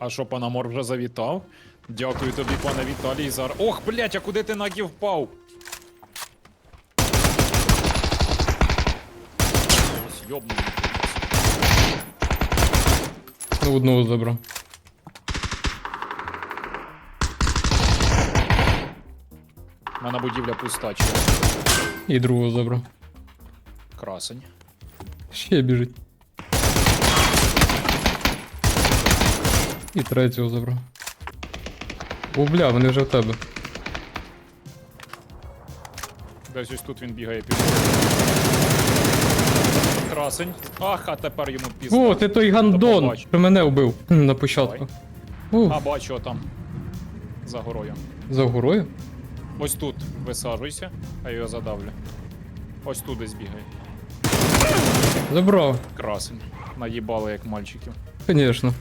А що, Панамор вже завітав? Дякую тобі, пане Віталій, зараз. Ох, блять, а куди ти нагі впав? Ось. Ну, одного забрав. У мене будівля пуста, чи І другого забрав. красень. Ще біжить. І третього забрав. О, бля, вони вже в тебе. Десь ось тут він бігає під. Красень. Ах, а тепер йому пізда. О, ти той гандон, що мене вбив Хм, на початку. Ух, А бачу там. За горою. за горою? Ось тут висаджуйся, а я його задавлю. Ось тут десь бігає. Забрав, Красень. Наїбали як мальчиків. звісно.